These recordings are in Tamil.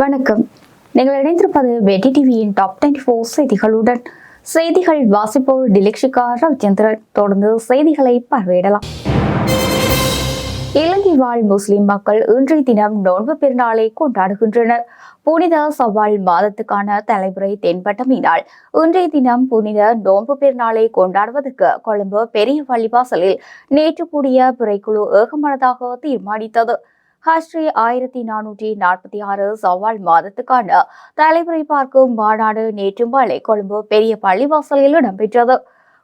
வணக்கம். நீங்கள் இணைந்திருப்பது வெட்டி டிவியின் டாப் டென் ஃபோர் செய்திகளுடன். செய்திகள் வாசிப்போர் டிலக்ஷிகா ரவிச்சந்திரன். தொடர்ந்து செய்திகளை பார்வையிடலாம். இலங்கை வாழ் முஸ்லிம் மக்கள் இன்றைய தினம் நோன்பு பெருநாளை கொண்டாடுகின்றனர். புனித சவால் மாதத்துக்கான தலைமுறை தென்பட்டமையினால் இன்றைய தினம் புனித நோன்பு பெருநாளை கொண்டாடுவதற்கு கொழும்பு பெரிய பள்ளிவாசலில் நேற்று கூடிய பிறைக்குழு ஏகமனதாக தீர்மானித்தது. ஹஸ்ரீ ஆயிரத்தி நானூற்றி நாற்பத்தி ஆறு சவால் மாதத்துக்கான தலைமுறை பார்க்கும் மாநாடு நேற்று மாலை கொழும்பு பெரிய பள்ளிவாசலில் இடம்பெற்றது.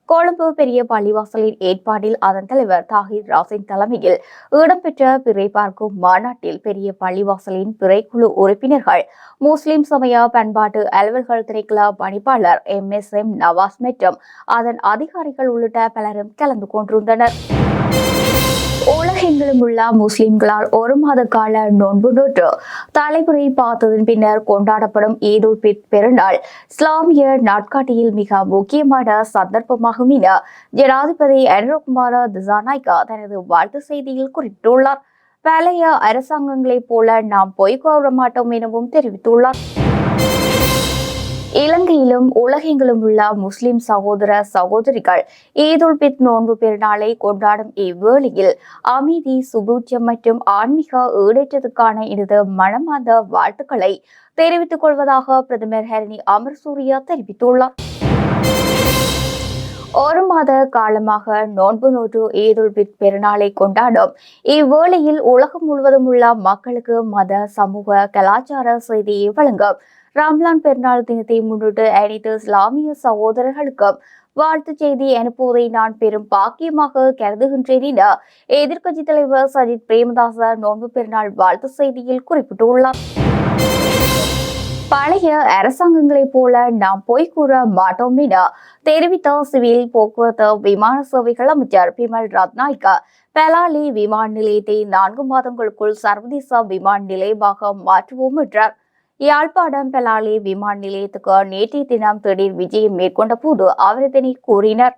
கொழும்பு பெரிய பள்ளிவாசலின் ஏற்பாட்டில் அதன் தலைவர் தாகிர் ராசின் தலைமையில் இடம்பெற்ற பிறை பார்க்கும் மாநாட்டில் பெரிய பள்ளிவாசலின் பிறைக்குழு உறுப்பினர்கள் முஸ்லிம் சமய பண்பாட்டு அலுவல்கள் திணைக்கள பணிப்பாளர் எம். எஸ். எம். நவாஸ் மற்றும் அதன் அதிகாரிகள் உள்ளிட்ட பலரும் கலந்து கொண்டிருந்தனர். உலகெங்கிலும் உள்ள முஸ்லிம்களால் ஒரு மாத கால நோன்பு நோற்று தலைமுறை பார்த்ததன் பின்னர் கொண்டாடப்படும் ஈதுல் பித் பெருநாள் இஸ்லாமிய நாட்காட்டியில் மிக முக்கியமான சந்தர்ப்பமாகும் என ஜனாதிபதி அனுரகுமார திசாநாய்கா தனது வாழ்த்து செய்தியில் குறிப்பிட்டுள்ளார். பழைய அரசாங்கங்களைப் போல நாம் பொய் கூற மாட்டோம் எனவும் தெரிவித்துள்ளார். இலங்கையிலும் உலகெங்கிலும் உள்ள முஸ்லிம் சகோதர சகோதரிகள் ஈதுல் பித் நோன்பு பெருநாளை கொண்டாடும் இவ்வேளையில் அமைதி சுபூட்சம் மற்றும் ஆன்மீக ஈடேற்றத்துக்கான எனது மனமார்ந்த வாழ்த்துக்களை தெரிவித்துக் கொள்வதாக பிரதமர் ஹரணி அமர்சூரியா தெரிவித்துள்ளார். ஒரு மாத காலமாக நோன்பு நோற்று ஈதுல் பித் பெருநாளை கொண்டாடும் இவ்வேளையில் உலகம் முழுவதும் உள்ள மக்களுக்கு மத சமூக கலாச்சார செய்தியை வழங்கும் ரம்லான் பெருநாள் தினத்தை முன்னிட்டு அனைத்து இஸ்லாமிய சகோதரர்களுக்கும் வாழ்த்து செய்தி அனுப்புவதை நான் பெரும் பாக்கியமாக கருதுகின்றேன் என எதிர்க்கட்சி தலைவர் சஜித் பிரேமதாச நோன்பு பெருநாள் வாழ்த்து செய்தியில் குறிப்பிட்டுள்ளார். பழைய அரசாங்கங்களைப் போல நாம் பொய் கூற மாட்டோம் என தெரிவித்த சிவில் போக்குவரத்து விமான சேவைகள் அமைச்சர் பிமல் ரத்நாயக்கா பெலாலி விமான நிலையத்தை நான்கு மாதங்களுக்குள் சர்வதேச விமான நிலையமாக மாற்றுவோம் என்றார். யாழ்ப்பாணம் பெலாலி விமான நிலையத்துக்கு நேற்றைய தினம் திடீர் விஜயம் மேற்கொண்ட போது அவர் இதனை கூறினர்.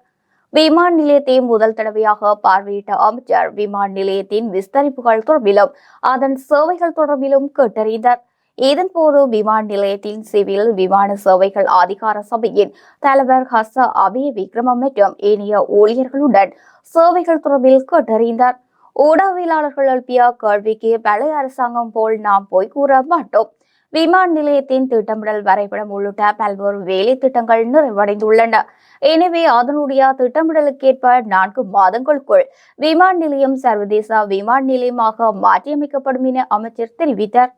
விமான நிலையத்தை முதல் தடவையாக பார்வையிட்ட அமைச்சர் விமான நிலையத்தின் விஸ்தரிப்புகள் தொடர்பிலும் அதன் சேவைகள் தொடர்பிலும் கேட்டறிந்தார். இதன்போது விமான நிலையத்தின் சிவில் விமான சேவைகள் அதிகார சபையின் தலைவர் ஹச அபய விக்ரம மற்றும் ஏனைய ஊழியர்களுடன் சேவைகள் தொடர்பில் கேட்டறிந்தார். ஊடகவியலாளர்கள் எழுப்பிய கேள்விக்கு பழைய அரசாங்கம் போல் நாம் போய் கூற மாட்டோம். விமான நிலையத்தின் திட்டமிடல் வரைபடம் உள்ளிட்ட பல்வேறு வேலை திட்டங்கள் நிறைவடைந்துள்ளன. எனவே அதனுடைய திட்டமிடலுக்கேற்ப நான்கு மாதங்களுக்குள் விமான நிலையம் சர்வதேச விமான நிலையமாக மாற்றியமைக்கப்படும் என அமைச்சர் தெரிவித்தார்.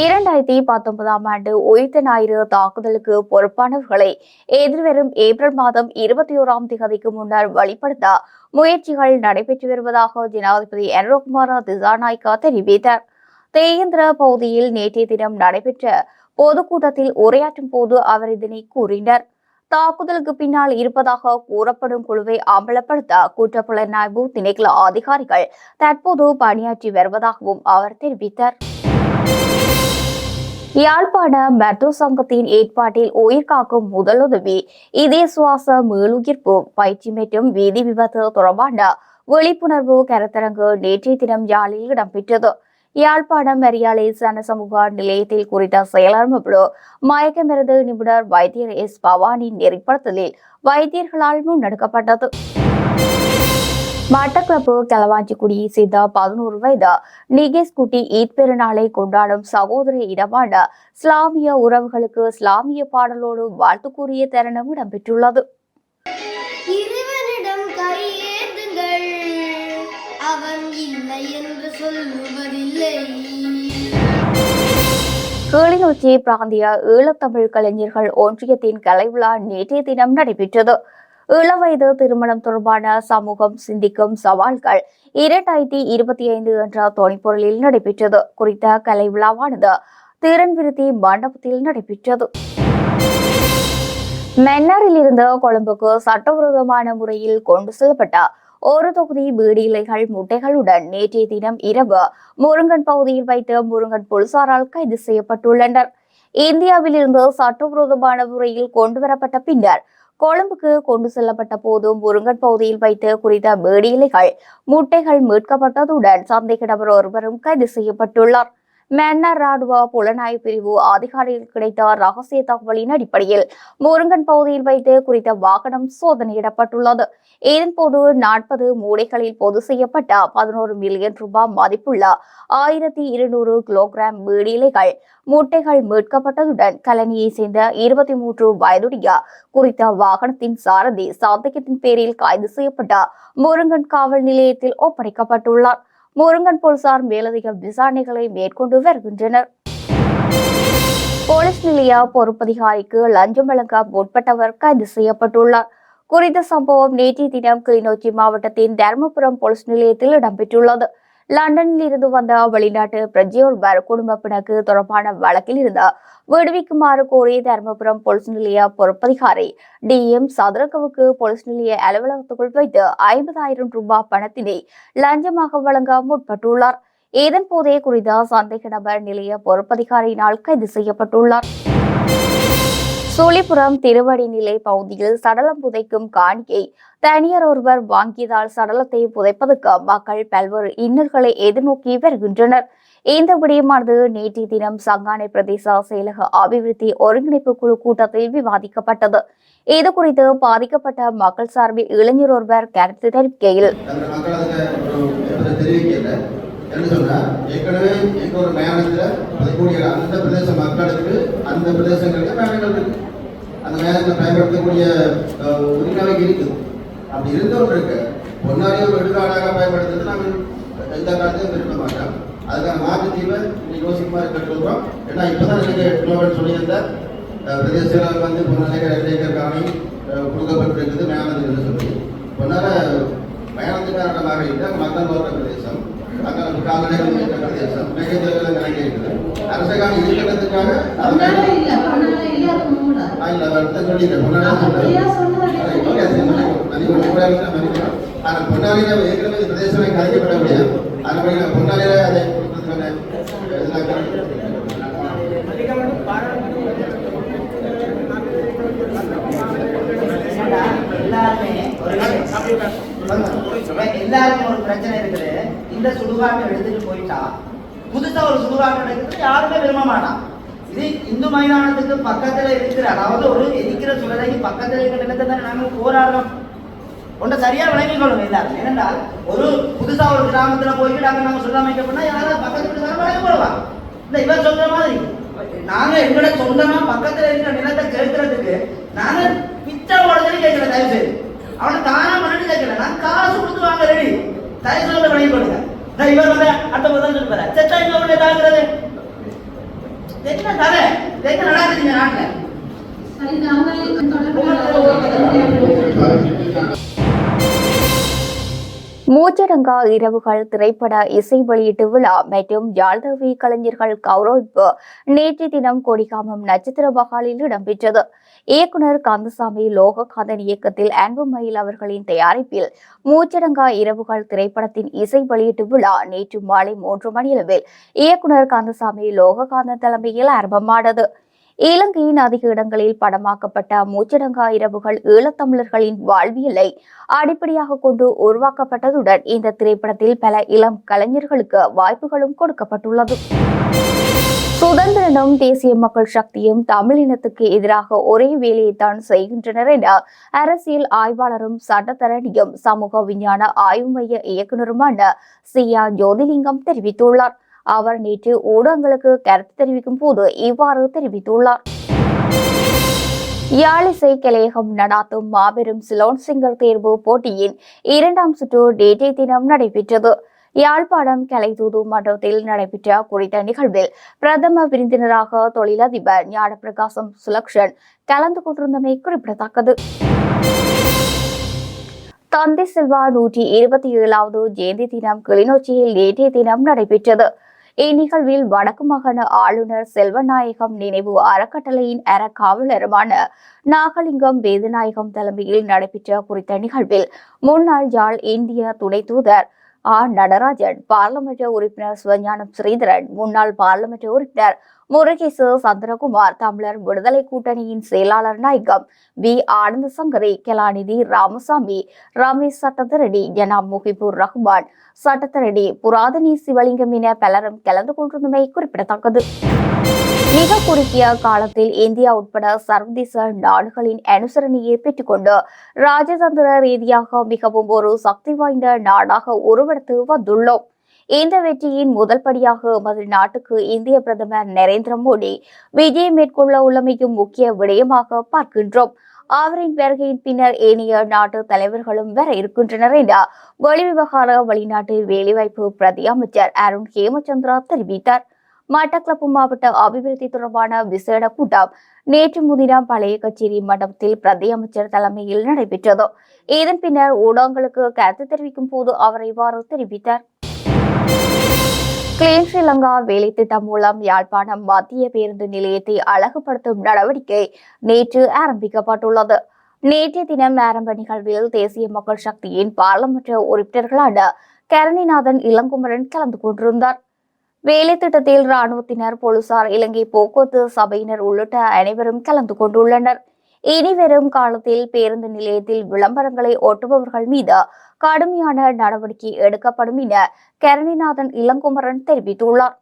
இரண்டாயிரத்தி பத்தொன்பதாம் ஆண்டு உயிர்த்த ஞாயிறு தாக்குதலுக்கு பொறுப்பானவர்களை எதிர்வரும் ஏப்ரல் மாதம் இருபத்தி ஓராம் தேதிக்கு முன்னர் வெளிப்படுத்த முயற்சிகள் நடைபெற்று வருவதாக ஜனாதிபதி அனுரகுமார திசாநாய்கா தெரிவித்தார். தேயந்திர பகுதியில் நேற்றைய தினம் நடைபெற்ற பொதுக்கூட்டத்தில் உரையாற்றும் போது அவர் இதனை கூறினார். தாக்குதலுக்கு பின்னால் இருப்பதாக கூறப்படும் குழுவை அம்பலப்படுத்த குற்றப்புலனாய்வு திணைக்கள அதிகாரிகள் தற்போது பணியாற்றி வருவதாகவும் அவர் தெரிவித்தார். யாழ்ப்பாண மருத்துவ சங்கத்தின் ஏற்பாட்டில் உயிர் காக்கும் முதலுதவி இதய சுவாச மீளுயிர்ப்பு பயிற்சி மற்றும் வீதி விபத்து தொடர்பான விழிப்புணர்வு கருத்தரங்கு நேற்றைய தினம் யாழில் இடம்பெற்றது. யாழ்ப்பாணம் மரியாதை சனசமூக நிலையத்தில் குறித்த செயலமைப்பு குழு மயக்கமருந்து நிபுணர் வைத்தியர் எஸ் பவானி நெறிப்படுத்தலில் வைத்தியர்களால் முன்னெடுக்கப்பட்டது. மட்டக்களப்பு களவாஞ்சிக்குடியை சேர்ந்த பதினோரு வயது நிகேஷ் குட்டி ஈத் பெருநாளை கொண்டாடும் சகோதர இடமான இஸ்லாமிய உறவுகளுக்கு இஸ்லாமிய பாடலோடு வாழ்த்து கூறிய தருணம் இடம்பெற்றுள்ளது. அவன் இல்லை என்று சொல்லுவதில்லை. கிளிநொச்சி பிராந்திய ஈழத்தமிழ் கலைஞர்கள் ஒன்றியத்தின் கலைவிழா நேற்றைய தினம் நடைபெற்றது. இளவயது திருமணம் தொடர்பான சமூகம் சிந்திக்கும் சவால்கள் இரண்டாயிரத்தி இருபத்தி ஐந்து என்ற தொனிப்பொருளில் நடைபெற்றது. குறித்த கலை விழாவானது திறன் மண்டபத்தில் நடைபெற்றது. மன்னாரில் இருந்து கொழும்புக்கு சட்டவிரோதமான முறையில் கொண்டு செல்லப்பட்ட ஒரு தொகுதி பீடி இலைகள் முட்டைகளுடன் நேற்றைய தினம் இரவு முருங்கன் பகுதியில் வைத்து முருங்கன் போலீசாரால் கைது செய்யப்பட்டுள்ளனர். இந்தியாவில் இருந்து சட்டவிரோதமான முறையில் கொண்டுவரப்பட்ட பின்னர் கொழும்புக்கு கொண்டு செல்லப்பட்ட போதும் முருங்கன் பகுதியில் வைத்து குறித்த பீடி இலைகள் முட்டைகள் மீட்கப்பட்டதுடன் சந்தேக நபர் ஒருவரும் கைது செய்யப்பட்டுள்ளார். மன்னர் ராணுவ புலனாய்வு பிரிவு அதிகாரிகள் கிடைத்த ரகசிய தகவலின் அடிப்படையில் முருங்கன் பகுதியில் வைத்து குறித்த வாகனம் சோதனையிடப்பட்டுள்ளது. இதன்போது நாற்பது மூடைகளில் பொது செய்யப்பட்ட பதினோரு மில்லியன் ரூபாய் மதிப்புள்ள ஆயிரத்தி இருநூறு கிலோகிராம் வீடிலைகள் முட்டைகள் மீட்கப்பட்டதுடன் கலனியை சேர்ந்த இருபத்தி மூன்று வயதுடைய குறித்த வாகனத்தின் சாரதி சந்தேகத்தின் பேரில் கைது செய்யப்பட்ட முருங்கன் காவல் நிலையத்தில் ஒப்படைக்கப்பட்டுள்ளார். முருங்கன் போலீசார் மேலதிக விசாரணைகளை மேற்கொண்டு வருகின்றனர். போலீஸ் நிலைய பொறுப்பதிகாரிக்கு லஞ்சம் வழங்க முற்பட்டவர் கைது செய்யப்பட்டுள்ளார். குறித்த சம்பவம் நேற்றைய தினம் கிளிநொச்சி மாவட்டத்தின் தர்மபுரம் போலீஸ் நிலையத்தில் இடம்பெற்றுள்ளது. லண்டனில் இருந்து வந்த வெளிநாட்டு பிரஜையொருவர் குடும்ப பிணக்கு தொடர்பான வழக்கில் இருந்து விடுவிக்குமாறு கோரி தருமபுரம் போலீஸ் நிலைய பொறுப்பதிகாரி டி எம் சதுரகவுக்கு போலீஸ் நிலைய அலுவலகத்துக்குள் வைத்து ஐம்பதாயிரம் ரூபாய் பணத்தினை லஞ்சமாக வழங்க முற்பட்டுள்ளார். இதன் போதே குறித்த சந்தேக நபர் நிலைய பொறுப்பதிகாரியினால் கைது செய்யப்பட்டுள்ளார். சூழிப்புறம் திருவடிநிலை பகுதியில் சடலம் புதைக்கும் காணியை தனியார் ஒருவர் வாங்கியதால் சடலத்தை புதைப்பதற்கு மக்கள் பல்வேறு இன்னல்களை எதிர்நோக்கி வருகின்றனர். இந்த விடயமானது நேற்றைய தினம் சங்கானை பிரதேச செயலக அபிவிருத்தி ஒருங்கிணைப்பு குழு கூட்டத்தில் விவாதிக்கப்பட்டது. இது குறித்து பாதிக்கப்பட்ட மக்கள் சார்பில் இளைஞர் ஒருவர் கருத்து தெரிவிக்கையில் என்ன ஏற்கனவே ஒரு பதிக்கூடிய அந்த பிரதேச மக்களுக்கு அந்த பிரதேசங்களுக்கு அந்த நேரத்தில் பயன்படுத்தக்கூடிய உரிமை இருக்குது அப்படி இருந்தவங்க இருக்கு பொன்னாரி ஒரு எடுக்காடாக பயன்படுத்துறது நாங்கள் எந்த காலத்தையும் விரும்ப மாட்டோம். அதுக்கான மாற்று தீர்வை இன்னைக்கு யோசிக்குமாறு கேட்டுக்கிறோம் ஏன்னா இப்போதான் எனக்கு கிலோமீட்டர் சொல்லியிருந்த அஹ், பிரதேச செயலாளர் வந்து பொன்னாரி ரெண்டு ஏக்கர் காணி அஹ், கொடுக்கப்பட்டிருக்குது மயானத்துக்கு சொல்லி பொன்னார இடமாக இருந்தால் மக்கள் போன்ற பிரதேசம். மக்கள் கால்நடைகள் பிரதேசம். மேகத்தேவர்கள் இருக்குது. அரச காணி இருக்கிறதுக்காக ஆனால் பொன்னாடியில ஏற்கனவே இந்த பிரதேசமே கலைக்கப்பட முடியாது. அதன்படி நான் பொன்னாடியில அதை எல்லாருமே ஒரு பிரச்சனை இருக்குது. இந்த சுடுகாட்டை எடுத்துட்டு போயிட்டா புதுசா ஒரு சுடுகாட்டை எடுக்கிறது யாருமே விரும்ப மாட்டான். இது இந்து மைதானத்துக்கு பக்கத்துல இருக்கிற அதாவது ஒரு எரிக்கிற சுடலைக்கு பக்கத்துல இருக்கிற நிலத்தை தானே நாங்கள் போராடுறோம். ஒன்றை சரியா விளங்கிக் கொள்ளுங்க எல்லாரும். ஏனென்றால் ஒரு புதுசா ஒரு கிராமத்துல போயிட்டு நாங்கள் நாங்கள் சுடாமைக்கப்பட்டா யாராவது பக்கத்து வீட்டுக்காரங்க வழங்க கொள்வாங்க இந்த இவர் சொல்ற மாதிரி நாங்க எங்களோட சொந்தமா பக்கத்துல இருக்கிற நிலத்தை கேட்கறதுக்கு நாங்க பிச்சை போடுறதுன்னு கேட்கல தயவு செய்து அவனை தானா பண்ணி கேட்கல. நான் காசு கொடுத்து வாங்க ரெடி தயவு சொல்ல விளங்கி கொள்ளுங்க. இவர் வந்து அடுத்த முதல் சொல்லுவாரு. செத்தா இங்க உடனே தாக்குறது. கதை. என்ன நடக்குதுங்க நாட்டுல. சரி, நாங்கள் தொடர்பு மூச்சடங்கா இரவுகள் திரைப்பட இசை வெளியீட்டு விழா மற்றும் யாழ்தவி கலைஞர்கள் கௌரவிப்பு நேற்று தினம் கொடிகாமம் நட்சத்திர பகாலில் இடம்பெற்றது. இயக்குனர் கந்தசாமி லோககாந்தன் இயக்கத்தில் அன்புமயில் அவர்களின் தயாரிப்பில் மூச்சடங்கா இரவுகள் திரைப்படத்தின் இசை வெளியீட்டு விழா நேற்று மாலை மூன்று மணியளவில் இயக்குனர் கந்தசாமி லோககாந்தன் தலைமையில் ஆரம்பமானது. இலங்கையின் அதிக இடங்களில் படமாக்கப்பட்ட மூச்சடங்கா இரவுகள் ஈழத்தமிழர்களின் வாழ்வியலை அடிப்படையாக கொண்டு உருவாக்கப்பட்டதுடன் இந்த திரைப்படத்தில் பல இளம் கலைஞர்களுக்கு வாய்ப்புகளும் கொடுக்கப்பட்டுள்ளது. சுதந்திரனும் தேசிய மக்கள் சக்தியும் தமிழினத்துக்கு எதிராக ஒரே வேலையைத்தான் செய்கின்றனர் என அரசியல் ஆய்வாளரும் சட்டத்தரணியும் சமூக விஞ்ஞான ஆய்வு மைய இயக்குநருமான சியா ஜோதிலிங்கம் தெரிவித்துள்ளார். அவர் நேற்று ஊடகங்களுக்கு கருத்து தெரிவிக்கும் போது இவ்வாறு தெரிவித்துள்ளார். யாழிசை கலையகம் நடாத்தும் மாபெரும் சிலோன் சிங்கர் தேர்வு போட்டியின் இரண்டாம் சுற்று நேற்றைய தினம் நடைபெற்றது. யாழ்ப்பாணம் கலைதூது மண்டபத்தில் நடைபெற்ற குறித்த நிகழ்வில் பிரதம விருந்தினராக தொழிலதிபர் ஞானப்பிரகாசம் சுலக்ஷன் கலந்து கொண்டிருந்தமை குறிப்பிடத்தக்கது. தந்தை செல்வா நூற்றி இருபத்தி ஏழாவது ஜெயந்தி தினம் கிளிநொச்சியில் நேற்றைய தினம் நடைபெற்றது. இந்நிகழ்வில் வடக்கு மாகாண ஆளுநர் செல்வநாயகம் நினைவு அறக்கட்டளையின் அறக்காவலருமான நாகலிங்கம் வேதநாயகம் தலைமையில் நடைபெற்ற குறித்த நிகழ்வில் முன்னாள் யாழ் இந்திய துணை தூதர் ஆ நடராஜன் பாராளுமன்ற உறுப்பினர் சிவஞானம் ஸ்ரீதரன் முன்னாள் பாராளுமன்ற உறுப்பினர் முருகேசு சந்திரகுமார் தமிழர் விடுதலை கூட்டணியின் செயலாளர் நாயகம் வி. ஆனந்த சங்கரி கலாநிதி ராமசாமி ரமேஷ் சட்டத்தரடி ஜனா முகிபூர் ரஹ்மான் சட்டத்தரடி புராதனி சிவலிங்கம் என பலரும் கலந்து கொண்டிருந்தமை குறிப்பிடத்தக்கது. மிக குறுகிய காலத்தில் இந்தியா உட்பட சர்வதேச நாடுகளின் அனுசரணையை பெற்றுக்கொண்டு ராஜதந்திர ரீதியாக மிகவும் ஒரு சக்தி வாய்ந்த நாடாக உருவெடுத்து வந்துள்ளோம். இந்த வெற்றியின் முதல் படியாக எமது நாட்டுக்கு இந்திய பிரதமர் நரேந்திர மோடி விஜயம் மேற்கொள்ள உள்ளமையும் முக்கிய விடயமாக பார்க்கின்றோம். அவரின் வருகையின் பின்னர் ஏனைய நாட்டு தலைவர்களும் வர இருக்கின்றனர் என்றார் வெளிவிவகார வெளிநாட்டு வேலைவாய்ப்பு பிரதி அமைச்சர் அருண் ஹேமச்சந்திரா தெரிவித்தார். மட்டக்களப்பு மாவட்ட அபிவிருத்தி தொடர்பான விசேட கூட்டம் நேற்று முன்தினம் பழைய கச்சேரி மண்டபத்தில் பிரதி அமைச்சர் தலைமையில் நடைபெற்றது. இதன் பின்னர் ஊடகங்களுக்கு கருத்து தெரிவிக்கும் போது அவர் இவ்வாறு தெரிவித்தார். கிளீன் ஸ்ரீலங்கா வேலை திட்டம் மூலம் யாழ்ப்பாணம் மத்திய பேருந்து நிலையத்தை அழகுபடுத்தும் நடவடிக்கை நேற்று ஆரம்பிக்கப்பட்டுள்ளது. நேற்றைய தினம் ஆரம்ப நிகழ்வில் தேசிய மக்கள் சக்தியின் பாராளுமன்ற உறுப்பினர்களான கரணிநாதன் இளங்குமரன் கலந்து கொண்டிருந்தார். வேலை திட்டத்தில் ராணுவத்தினர் போலீசார் இலங்கை போக்குவரத்து சபையினர் உள்ளிட்ட அனைவரும் கலந்து கொண்டுள்ளனர். இனி வரும் காலத்தில் பேருந்து நிலையத்தில் விளம்பரங்களை ஒட்டுபவர்கள் மீது கடுமையான நடவடிக்கை எடுக்கப்படும் என கரணிநாதன் இளங்குமரன் தெரிவித்துள்ளார்.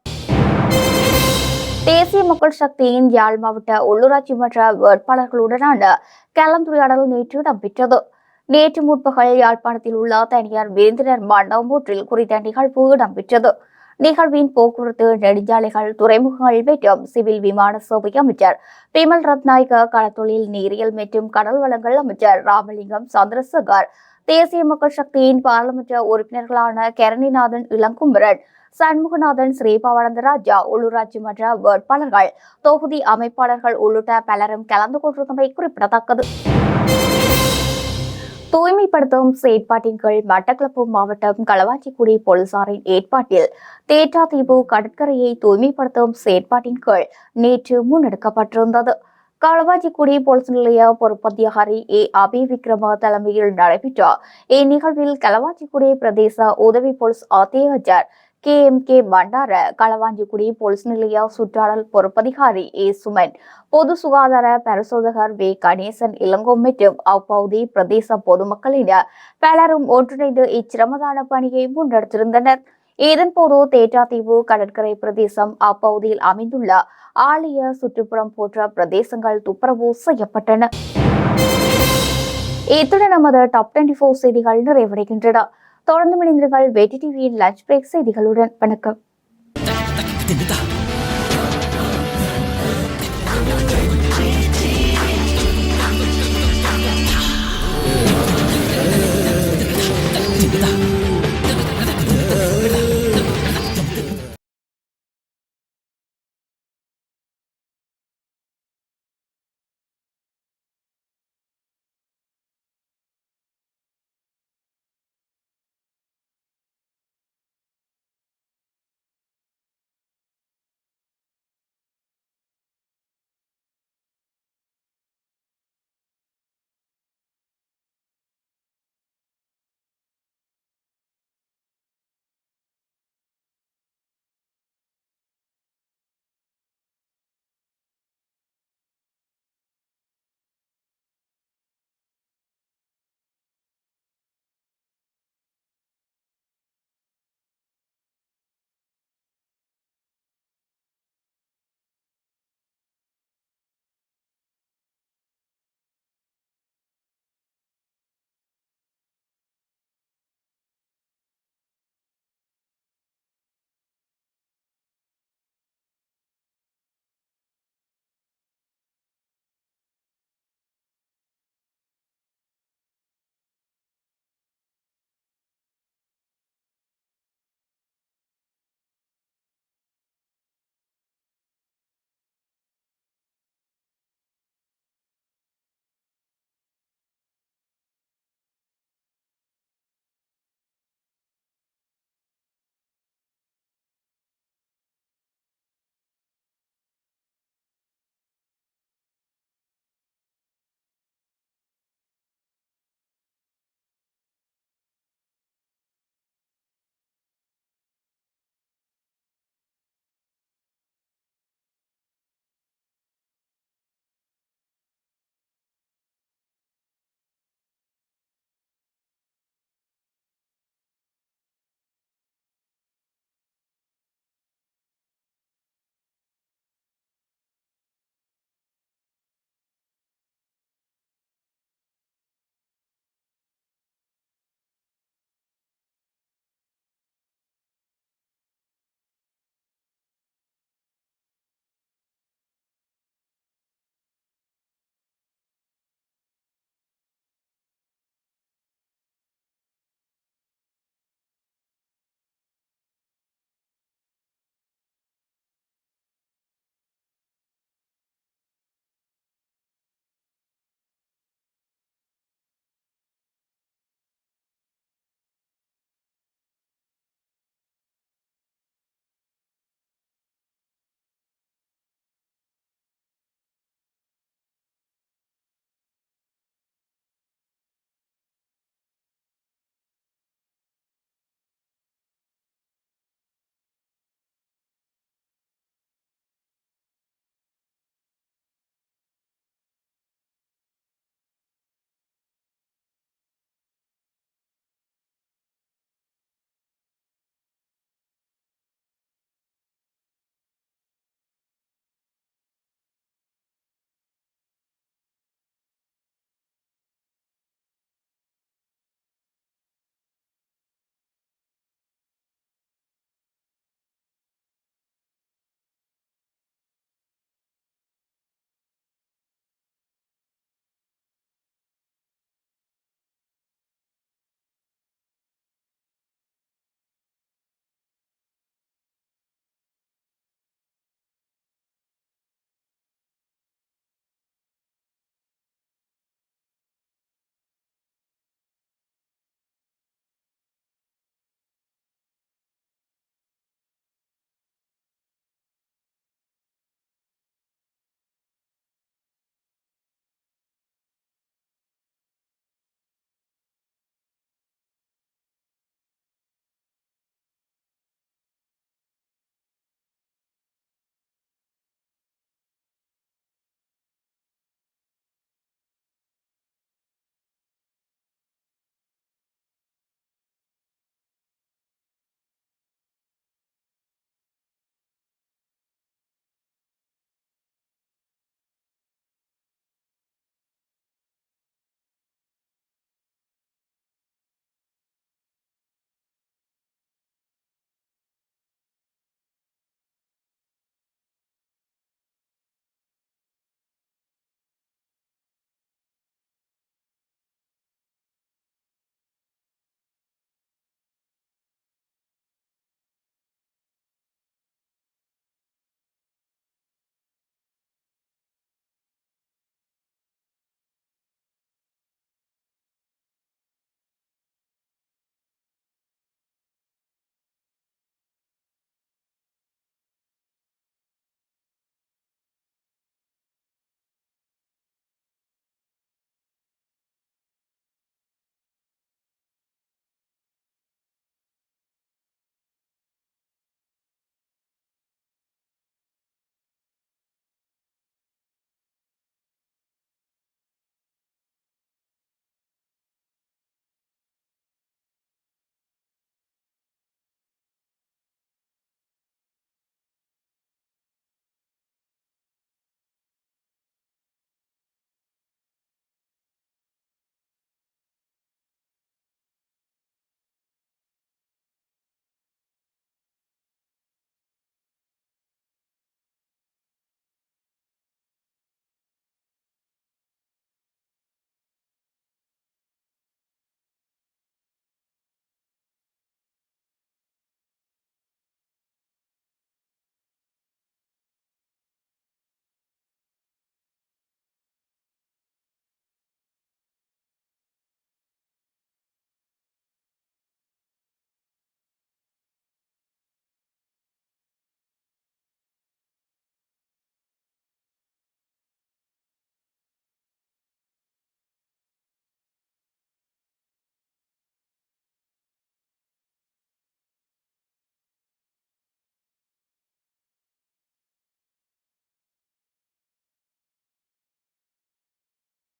தேசிய மக்கள் சக்தியின் யாழ் மாவட்ட உள்ளூராட்சி மன்ற வேட்பாளர்களுடனான கலந்துரையாடல் நேற்று இடம்பெற்றது. நேற்று முற்பகல் யாழ்ப்பாணத்தில் உள்ள தனியார் விருந்தினர் மண்டபம் ஒன்றில் குறித்த நிகழ்வு இடம்பெற்றது. நிகழ்வின் போக்குவரத்து நெடுஞ்சாலைகள் துறைமுகங்கள் மற்றும் சிவில் விமான சேவை அமைச்சர் பிமல் ரத்நாயக கடத்தொழில் நீரியல் மற்றும் கடல் வளங்கள் அமைச்சர் ராமலிங்கம் சந்திரசேகர் தேசிய மக்கள் சக்தியின் பாராளுமன்ற உறுப்பினர்களான கரணிநாதன் இளங்குமரன் சண்முகநாதன் ஸ்ரீபாவானந்தராஜா உள்ளூராட்சி மன்ற வேட்பாளர்கள் தொகுதி அமைப்பாளர்கள் உள்ளிட்ட பலரும் கலந்து கொண்டிருந்தமை குறிப்பிடத்தக்கது. தூய்மைப்படுத்தும் செயற்பாட்டின் கீழ் மட்டக்களப்பு மாவட்டம் களவாச்சிக்குடி போலீசாரின் ஏற்பாட்டில் தேற்றாத்தீவு கடற்கரையை தூய்மைப்படுத்தும் செயற்பாட்டின் கீழ் நேற்று முன்னெடுக்கப்பட்டிருந்தது. களவாச்சிக்குடி போலீஸ் நிலைய பொறுப்பதிகாரி ஏ. அபி விக்ரம தலைமையில் நடைபெற்ற இந்நிகழ்வில் களவாச்சிக்குடி பிரதேச உதவி police அத்தியட்சர் K M K Bandara Kaluvanchikudy police நிலைய சுற்றாடல் பொறுப்பதிகாரி ஏ. சுமன் பொது சுகாதார பரிசோதகர் வே. கணேசன் இளங்கோ அப்பகுதி பிரதேச பொதுமக்களின பலரும் ஒன்றிணைந்து இச்சிரமதான பணியை முன்னெடுத்திருந்தனர். இதன்போது தேற்றாத்தீவு கடற்கரை பிரதேசம் அப்பகுதியில் அமைந்துள்ள ஆலய சுற்றுப்புறம் போன்ற பிரதேசங்கள் துப்புரவு செய்யப்பட்டன. இத்துடன் நமது டாப் டுவெண்டி ஃபோர் செய்திகள் நிறைவடைகின்றன. தொடர்ந்து இணைந்திருங்கள் வேட்டி டிவியின் லஞ்ச் பிரேக் செய்திகளுடன். வணக்கம்.